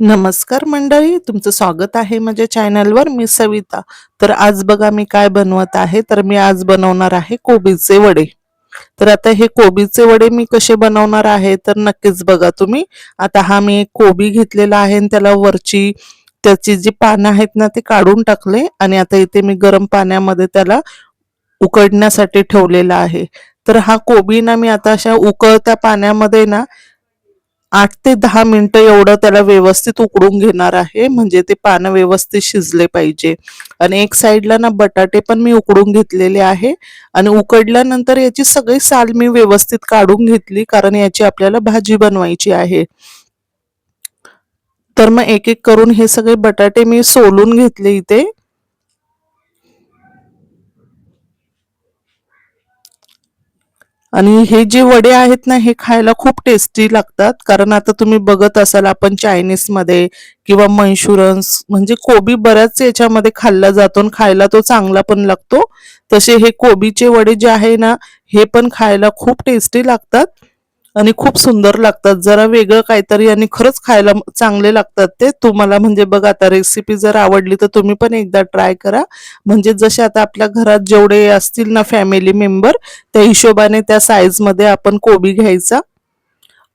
नमस्कार मंडळी तुमचं स्वागत आहे माझ्या चॅनलवर. मी सविता. तर आज बघा मी काय बनवत आहे. तर मी आज बनवणार आहे कोबीचे वडे. तर आता हे कोबीचे वडे मी कसे बनवणार आहे तर नक्कीच बघा तुम्ही. आता हा मी एक कोबी घेतलेला आहे आणि त्याला वरची त्याची जी पानं आहेत ना ते काढून टाकले आणि आता इथे मी गरम पाण्यामध्ये त्याला उकडण्यासाठी ठेवलेला आहे. तर हा कोबी ना मी आता अशा उकळत्या पाण्यामध्ये ना आठ ते दहा मिनिटं एवढं त्याला व्यवस्थित उकडून घेणार आहे. म्हणजे ते पानं व्यवस्थित शिजले पाहिजे. आणि एक साईडला ना बटाटे पण मी उकडून घेतलेले आहे. आणि उकडल्यानंतर याची सगळी साल मी व्यवस्थित काढून घेतली कारण याची आपल्याला भाजी बनवायची आहे. तर मग एक एक करून हे सगळे बटाटे मी सोलून घेतले इथे. आणि हे जे वडे आहेत ना हे खायला खूप टेस्टी लागतात. कारण आता तुम्ही बघत असाल आपण चायनीजमध्ये किंवा मंचुरन्स म्हणजे कोबी बऱ्याच याच्यामध्ये खाल्ला जातो आणि खायला तो चांगला पण लागतो. तसे हे कोबीचे वडे जे आहे ना हे पण खायला खूप टेस्टी लागतात. आणि खूप सुंदर लागतात. जरा वेगळं काहीतरी आणि खरंच खायला चांगले लागतात ते. तुम्हाला म्हणजे बघा आता रेसिपी जर आवडली तर तुम्ही पण एकदा ट्राय करा. म्हणजे जसे आता आपल्या घरात जेवढे असतील ना फॅमिली मेंबर त्या हिशोबाने त्या साईजमध्ये आपण कोबी घ्यायचा.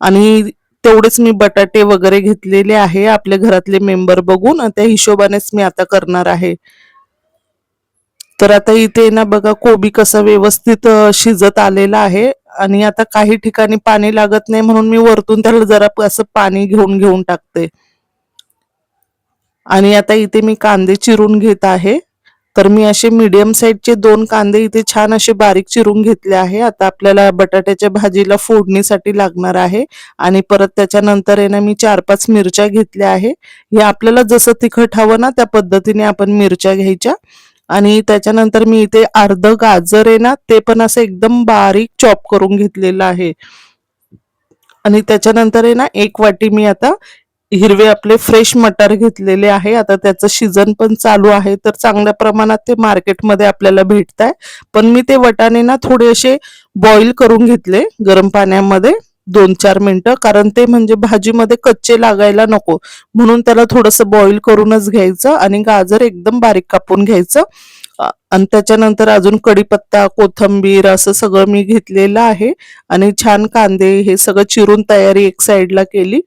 आणि तेवढेच मी बटाटे वगैरे घेतलेले आहे आपल्या घरातले मेंबर बघून. त्या हिशोबानेच मी आता करणार आहे. तर आता इथे ना बघा कोबी कसं व्यवस्थित शिजत आलेला आहे. आणि आता काही ठिकाणी पाणी लागत नाही म्हणून मी वरतून त्याला जरा असं पाणी घेऊन घेऊन टाकते. आणि आता इथे मी कांदे चिरून घेत आहे. तर मी असे मीडियम साईजचे दोन कांदे इथे छान असे बारीक चिरून घेतले आहे. आता आपल्याला बटाट्याच्या भाजीला फोडणीसाठी लागणार आहे. आणि परत त्याच्यानंतर आहे ना मी चार पाच मिरच्या घेतल्या आहे. हे आपल्याला जसं तिखट हवं ना त्या पद्धतीने आपण मिरच्या घ्यायच्या. आणि त्याच्यानंतर मी इथे अर्ध गाजर आहे ना ते पण असं एकदम बारीक चॉप करून घेतलेलं आहे. आणि त्याच्यानंतर आहे ना एक वाटी मी आता हिरवे आपले फ्रेश मटार घेतलेले आहे. आता त्याचं सीझन पण चालू आहे तर चांगल्या प्रमाणात ते मार्केटमध्ये आपल्याला भेटत आहे पण मी ते वटाणे ना थोडे असे बॉईल करून घेतले गरम पाण्यामध्ये. दोन चार मिनटं कारण ते म्हणजे भाजीमध्ये कच्चे लागायला नको. म्हणून त्याला थोडंसं बॉईल करूनच घ्यायचं आणि गाजर एकदम बारीक कापून घ्यायचं. आणि त्याच्यानंतर अजून कढीपत्ता कोथंबीर असं सगळं मी घेतलेलं आहे. आणि छान कांदे हे सगळं चिरून तयारी एक साईडला केली.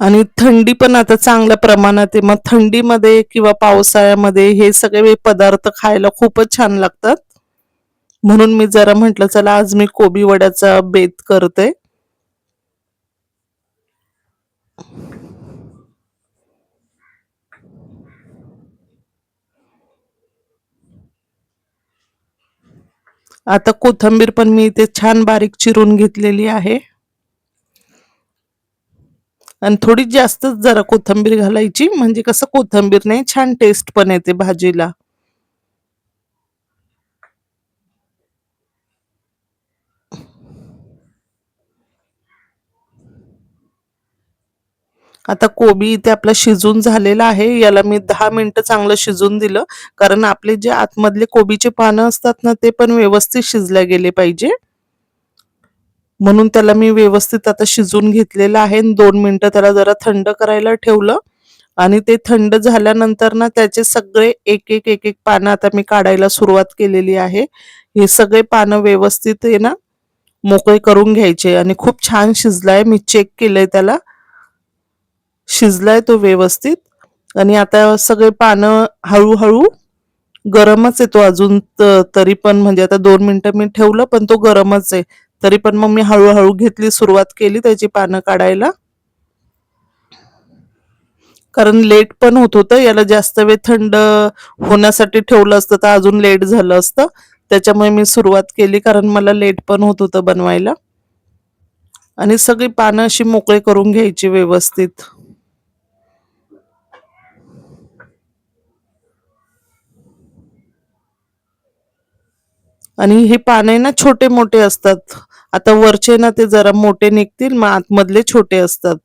आणि थंडी पण आता चांगल्या प्रमाणात आहे. मग थंडीमध्ये किंवा पावसाळ्यामध्ये हे सगळे पदार्थ खायला खूपच छान लागतात. म्हणून मी जरा म्हंटल चला आज मी कोबी वड्याचा बेत करते. आता कोथंबीर पण मी इथे छान बारीक चिरून घेतलेली आहे. आणि थोडी जास्तच जरा कोथंबीर घालायची. म्हणजे कसं कोथंबीर नाही छान टेस्ट पण येते भाजीला. आता कोबी इथे आपला शिजून झालेला आहे. याला मी दहा मिनिटं चांगलं शिजून दिलं. कारण आपले जे आतमधले कोबीचे पानं असतात ना ते पण व्यवस्थित शिजल्या गेले पाहिजे. म्हणून त्याला मी व्यवस्थित आता शिजून घेतलेलं आहे. दोन मिनटं त्याला जरा थंड करायला ठेवलं. आणि ते थंड झाल्यानंतर ना त्याचे सगळे एक एक एक एक पानं आता मी काढायला सुरुवात केलेली आहे. हे सगळे पानं व्यवस्थित आहे ना मोकळे करून घ्यायचे. आणि खूप छान शिजलाय. मी चेक केलंय त्याला. शिजलाय तो व्यवस्थित. आणि आता सगळे पानं हळूहळू गरमच आहे तो अजून तरी पण. म्हणजे आता दोन मिनिटं मी ठेवलं पण तो गरमच आहे. तरी पण मग मी हळूहळू घेतली सुरुवात केली त्याची पानं काढायला. कारण लेट पण होत होतं याला जास्त वेळ थंड होण्यासाठी ठेवलं असतं तर अजून लेट झालं असतं. त्याच्यामुळे मी सुरुवात केली कारण मला लेट पण होत होतं बनवायला. आणि सगळी पानं अशी मोकळे करून घ्यायची व्यवस्थित. आणि हे पाने ना छोटे मोठे असतात. आता वरचे ना ते जरा मोठे निघतील मग आतमधले छोटे असतात.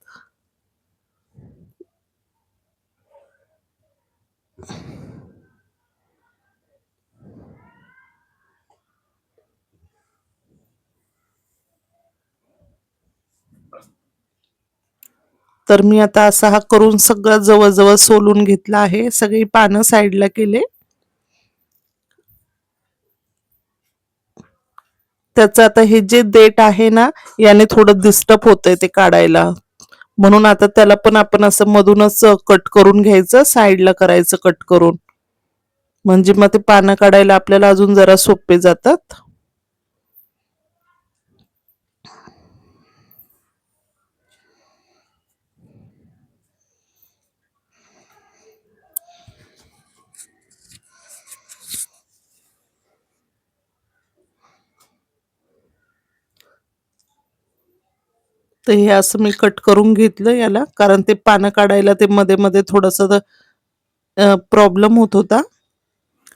तर मी आता असा हा करून सगळं जवळजवळ सोलून घेतला आहे. सगळी पानं साईडला केले. त्याचं आता हे जे देठ आहे ना याने थोडं डिस्टर्ब होतंय ते काढायला. म्हणून आता त्याला पण आपण असं मधूनच कट करून घ्यायचं साईडला करायचं कट करून. म्हणजे मग ते पानं काढायला आपल्याला अजून जरा सोपे जातात. तर हे असं मी कट करून घेतलं याला. कारण ते पानं काढायला ते मध्ये मध्ये थोडस प्रॉब्लेम होत होता.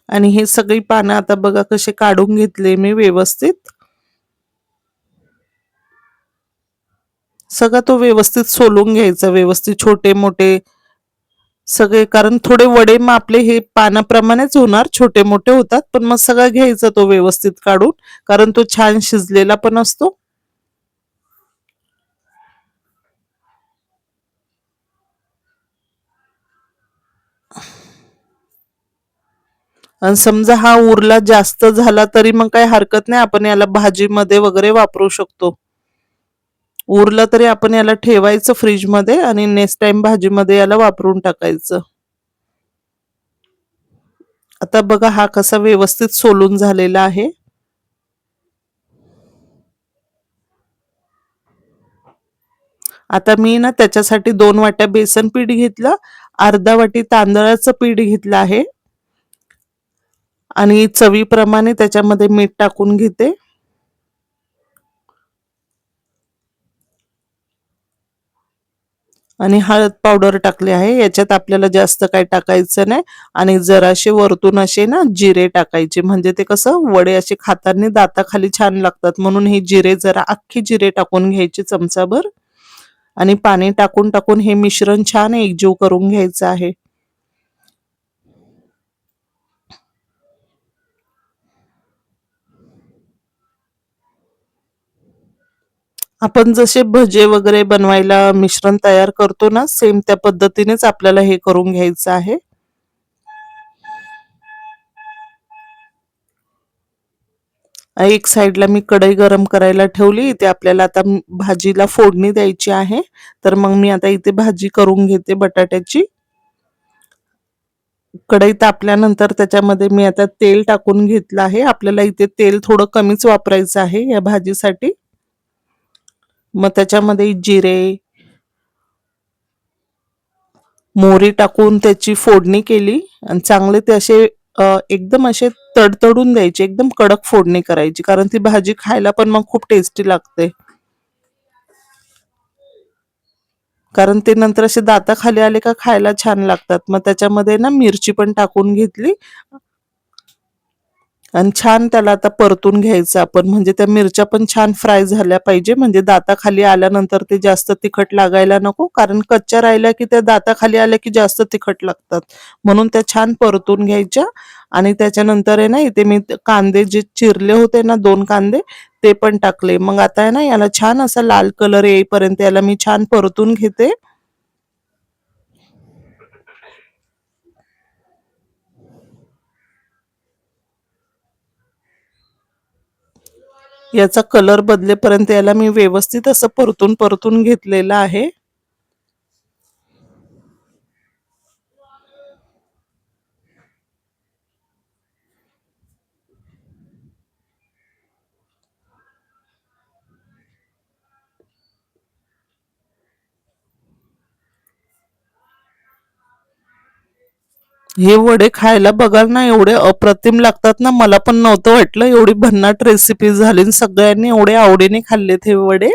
आणि हे सगळी पानं आता बघा कसे काढून घेतले मी व्यवस्थित. सगळं तो व्यवस्थित सोलून घ्यायचा व्यवस्थित छोटे मोठे सगळे. कारण थोडे वडे मग आपले हे पानाप्रमाणेच होणार छोटे मोठे होतात. पण मग सगळं घ्यायचा तो व्यवस्थित काढून. कारण तो छान शिजलेला पण असतो. आणि समजा हा उरला जास्त झाला तरी मग काही हरकत नाही आपण याला भाजीमध्ये वगैरे वापरू शकतो. उरलं तरी आपण याला ठेवायचं फ्रीजमध्ये आणि नेक्स्ट टाइम भाजीमध्ये याला वापरून टाकायचं. आता बघा हा कसा व्यवस्थित सोलून झालेला आहे. आता मी ना त्याच्यासाठी दोन वाट्या बेसन पीठ घेतलं अर्धा वाटी तांदळाचं पीठ घेतलं आहे. आणि चवीप्रमाणे त्याच्यामध्ये मीठ टाकून घेते. आणि हळद पावडर टाकले आहे. याच्यात आपल्याला जास्त काही टाकायचं नाही. आणि जराशे वरतून असे ना जिरे टाकायचे. म्हणजे ते कसं वडे असे खाताना दाताखाली छान लागतात. म्हणून हे जिरे जरा अख्खी जिरे टाकून घ्यायचे चमचाभर. आणि पाणी टाकून टाकून हे मिश्रण छान एकजीव करून घ्यायचं आहे. आपण जसे भजे वगैरे बनवायला मिश्रण तयार करतो ना सेम त्या पद्धतीनेच आपल्याला हे करून घ्यायचं आहे. एक साइडला मी कढई गरम करायला ठेवली इथे आपल्याला आता भाजीला फोडणी द्यायची आहे. तर मग मी आता इथे भाजी करून घेते बटाट्याची. कढई तापल्यानंतर त्याच्यामध्ये मी आता तेल टाकून घेतलं आहे. आपल्याला इथे तेल थोडं कमीच वापरायचं आहे या भाजीसाठी. मग त्याच्यामध्ये जिरे मोहरी टाकून त्याची फोडणी केली आणि चांगले ते असे एकदम असे तडतडून द्यायचे एकदम कडक फोडणी करायची कारण ती भाजी खायला पण मग खूप टेस्टी लागते. कारण ते नंतर असे दाता खाली आले का खायला छान लागतात. मग त्याच्यामध्ये ना मिरची पण टाकून घेतली आणि छान त्याला आता परतून घ्यायचं आपण. म्हणजे त्या मिरच्या पण छान फ्राय झाल्या पाहिजे. म्हणजे दाताखाली आल्यानंतर ते जास्त तिखट लागायला नको. कारण कच्च्या राहिल्या की त्या दाताखाली आल्या की जास्त तिखट लागतात. म्हणून त्या छान परतून घ्यायच्या. आणि त्याच्यानंतर आहे ना इथे मी कांदे जे चिरले होते ना दोन कांदे ते पण टाकले. मग आता आहे ना याला छान असा लाल कलर येईपर्यंत याला मी छान परतून घेते. याचा कलर बदलेपर्यंत याला मी व्यवस्थित असं परतून परतून घेतलेलं आहे. हे वडे खायला बघाल ना एवढे अप्रतिम लागतात ना. मला पण नव्हतं वाटलं एवढी भन्नाट रेसिपी झाली सगळ्यांनी एवढे आवडीने खाल्लेत हे वडे.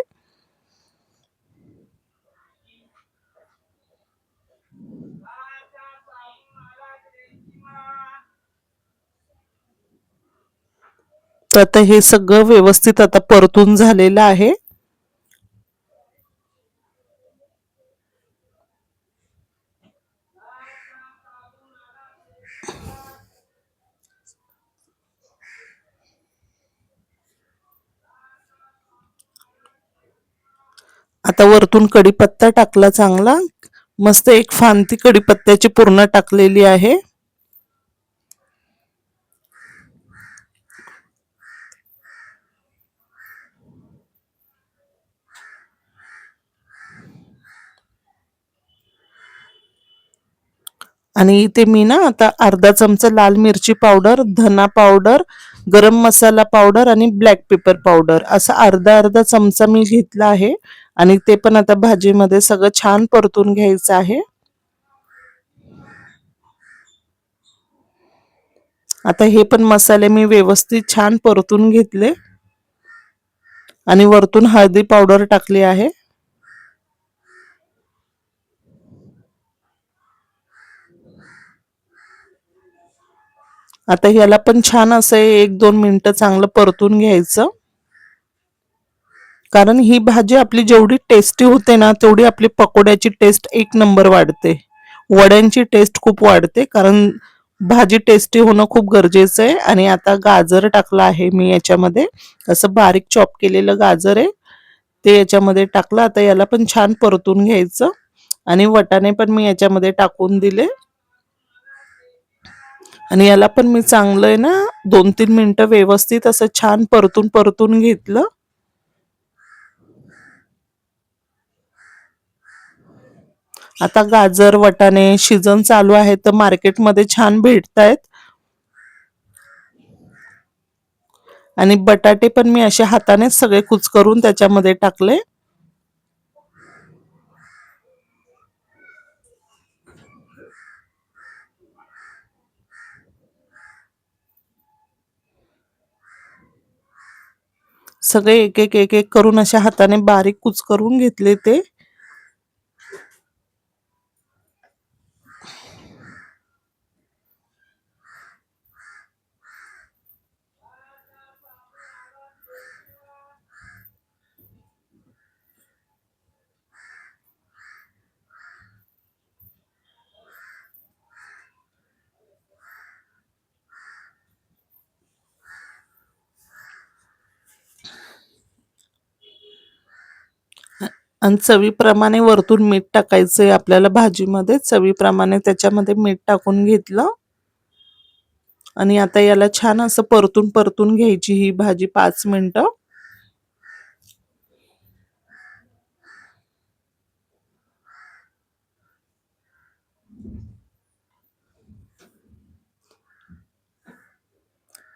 तर आता हे सगळं व्यवस्थित आता परतून झालेलं आहे. आता वरतून कढीपत्ता टाकला चांगला. मस्त एक फांती कढीपत्त्याची पूर्ण टाकलेली आहे. आणि इथे मी ना आता अर्धा चमचा लाल मिरची पावडर धना पावडर गरम मसाला पावडर आणि ब्लॅक पेपर पावडर. असा अर्धा अर्धा चमचा मी घेतला आहे. आणि ते पण आता भाजीमध्ये सगळं छान परतून घ्यायचं आहे. आता हे पण मसाले मी व्यवस्थित छान परतून घेतले. आणि वरतून हळदी पावडर टाकली आहे. आता ह्याला पण छान असं एक दोन मिनटं चांगलं परतून घ्यायचं. कारण ही भाजी आपली जेवढी टेस्टी होते ना तेवढी आपली पकोड्याची टेस्ट एक नंबर वाढते. वड्यांची टेस्ट खूप वाढते कारण भाजी टेस्टी होणं खूप गरजेचं आहे. आणि आता गाजर टाकलं आहे मी याच्यामध्ये. असं बारीक चॉप केलेलं गाजर आहे. ते याच्यामध्ये टाकलं आता याला पण छान परतून घ्यायचं. आणि वटाणे पण मी याच्यामध्ये टाकून दिले. आणि याला पण मी चांगलं आहे ना दोन तीन मिनटं व्यवस्थित असं छान परतून परतून घेतलं. आता गाजर वटाणे सीझन चालू आहे तर मार्केटमध्ये छान भेटतायत. आणि बटाटे पण मी अशा हातानेच सगळे कुच करून त्याच्यामध्ये टाकले. सगळे एक एक एक एक करून अशा हाताने बारीक कुच करून घेतले ते. आणि चवीप्रमाणे वरतून मीठ टाकायचंय आपल्याला भाजीमध्ये. चवीप्रमाणे त्याच्यामध्ये मीठ टाकून घेतलं. आणि आता याला छान असं परतून परतून घ्यायची ही भाजी पाच मिनिटं.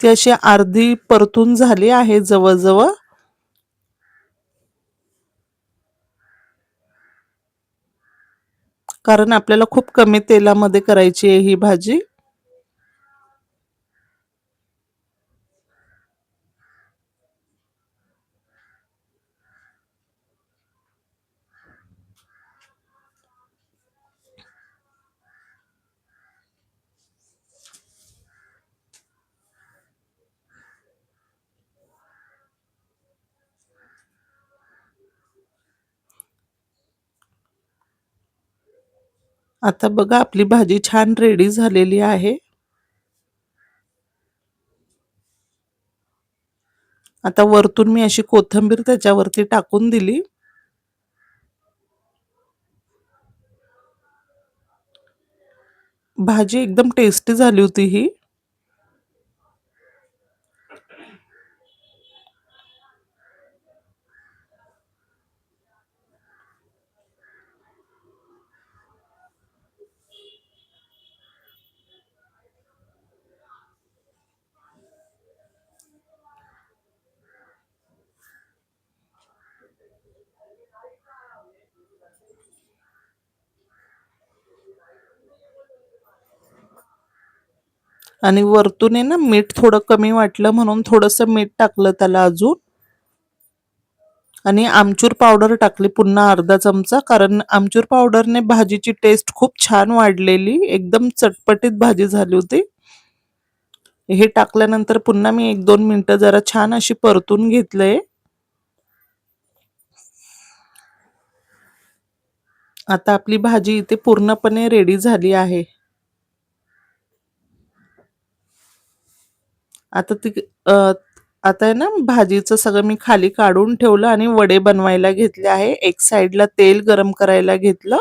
ती अशी अर्धी परतून झाली आहे जवळजवळ. कारण आपल्याला खूप कमी तेलामध्ये करायची आहे ही भाजी. आता बघा आपली भाजी छान रेडी झालेली आहे. आता वरतून मी अशी कोथंबीर त्याच्यावरती टाकून दिली. भाजी एकदम टेस्टी झाली होती ही. आणि वरतून आहे ना मीठ थोडं कमी वाटलं म्हणून थोडंसं मीठ टाकलं त्याला अजून. आणि आमचूर पावडर टाकली पुन्हा अर्धा चमचा कारण आमचूर पावडरने भाजीची टेस्ट खूप छान वाढलेली एकदम चटपटीत भाजी झाली होती. हे टाकल्यानंतर पुन्हा मी एक दोन मिनटं जरा छान अशी परतून घेतलंय. आता आपली भाजी इथे पूर्णपणे रेडी झाली आहे. आता ती आता आहे ना भाजीचं सगळं मी खाली काढून ठेवलं आणि वडे बनवायला घेतले आहे. एक साईडला तेल गरम करायला घेतलं.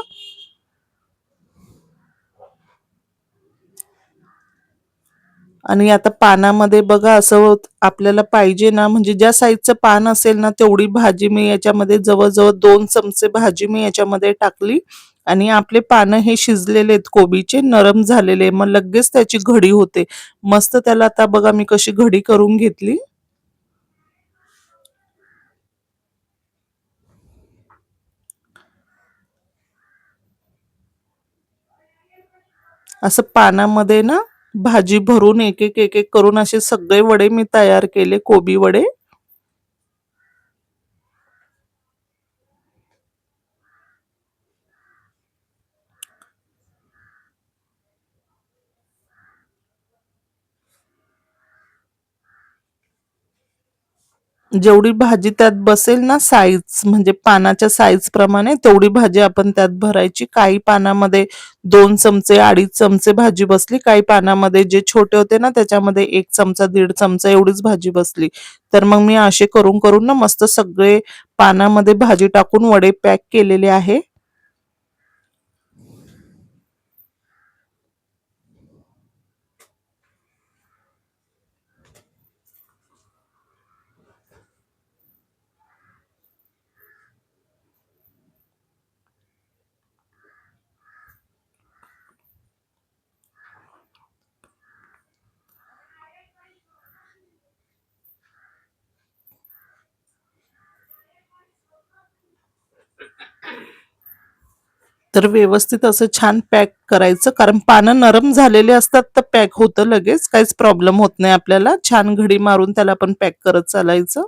आणि आता पानामध्ये बघा असं आपल्याला पाहिजे ना म्हणजे ज्या साईजचं पान असेल ना तेवढी भाजी मी याच्यामध्ये जवळजवळ दोन चमचे भाजी मी याच्यामध्ये टाकली. आणि आपले पानं हे शिजलेले आहेत कोबीचे नरम झालेले मग लगेच त्याची घडी होते. मस्त त्याला आता बघा मी कशी घडी करून घेतली. असं पानामध्ये ना भाजी भरून एक एक एक एक करून असे सगळे वडे मी तयार केले कोबी वडे. जेवढी भाजी त्यात बसेल ना साईज म्हणजे पानाच्या साईज प्रमाणे तेवढी भाजी आपण त्यात भरायची. काही पानामध्ये दोन चमचे अडीच चमचे भाजी बसली काही पानामध्ये जे छोटे होते ना त्याच्यामध्ये एक चमचा दीड चमचा एवढीच भाजी बसली. तर मग मी असे करून करून ना मस्त सगळे पानामध्ये भाजी टाकून वडे पॅक केलेले आहे. तर व्यवस्थित असं छान पॅक करायचं. कारण पानं नरम झालेले असतात तर पॅक होतं लगेच. काहीच प्रॉब्लेम होत नाही आपल्याला. छान घडी मारून त्याला पण पॅक करत चालायचं.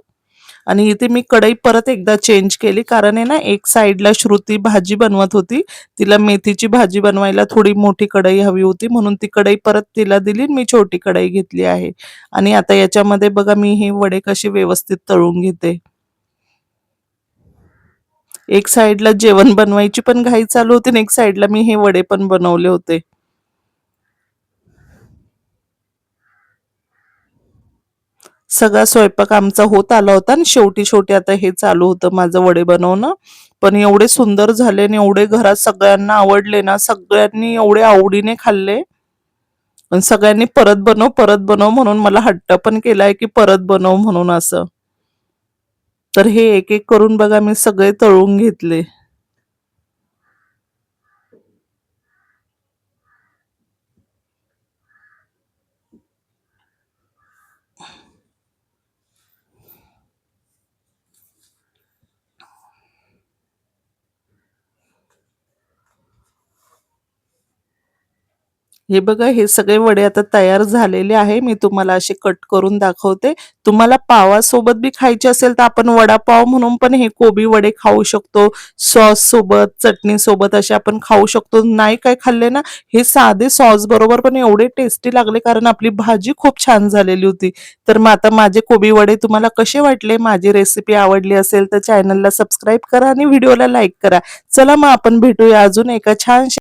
आणि इथे मी कढई परत एकदा चेंज केली. कारण आहे ना एक साईडला श्रुती भाजी बनवत होती. तिला मेथीची भाजी बनवायला थोडी मोठी कढई हवी होती. म्हणून ती कढई परत तिला दिली मी छोटी कढई घेतली आहे. आणि आता याच्यामध्ये बघा मी हे वडे कसे व्यवस्थित तळून घेते. एक साईडला जेवण बनवायची पण घाई चालू होती आणि एक साईडला मी हे वडे पण बनवले होते. सगळा स्वयंपाक आमचा होत आला होता आणि शेवटी शेवटी आता हे चालू होतं माझं वडे बनवणं. पण एवढे सुंदर झाले आणि एवढे घरात सगळ्यांना आवडले ना सगळ्यांनी एवढे आवडीने खाल्ले. पण सगळ्यांनी परत बनव परत बनव म्हणून मला हट्ट पण केलाय की परत बनव म्हणून असं. तर हे एक एक करून बघा मी सगळे तळून घेतले. हे बघा हे सगळे वडे आता तयार झालेले आहे. मी तुम्हाला असे कट करून दाखवते. तुम्हाला पावासोबत बी खायचे असेल तर आपण वडापाव म्हणून पण हे कोबी वडे खाऊ शकतो. सॉस सोबत चटणी सोबत असे आपण खाऊ शकतो. नाही काय खाल्ले ना हे साधे सॉस बरोबर पण एवढे टेस्टी लागले कारण आपली भाजी खूप छान झालेली होती. तर मग आता माझे कोबी वडे तुम्हाला कसे वाटले? माझी रेसिपी आवडली असेल तर चॅनलला सबस्क्राईब करा आणि व्हिडिओला लाईक करा. चला मग आपण भेटूया अजून एका छान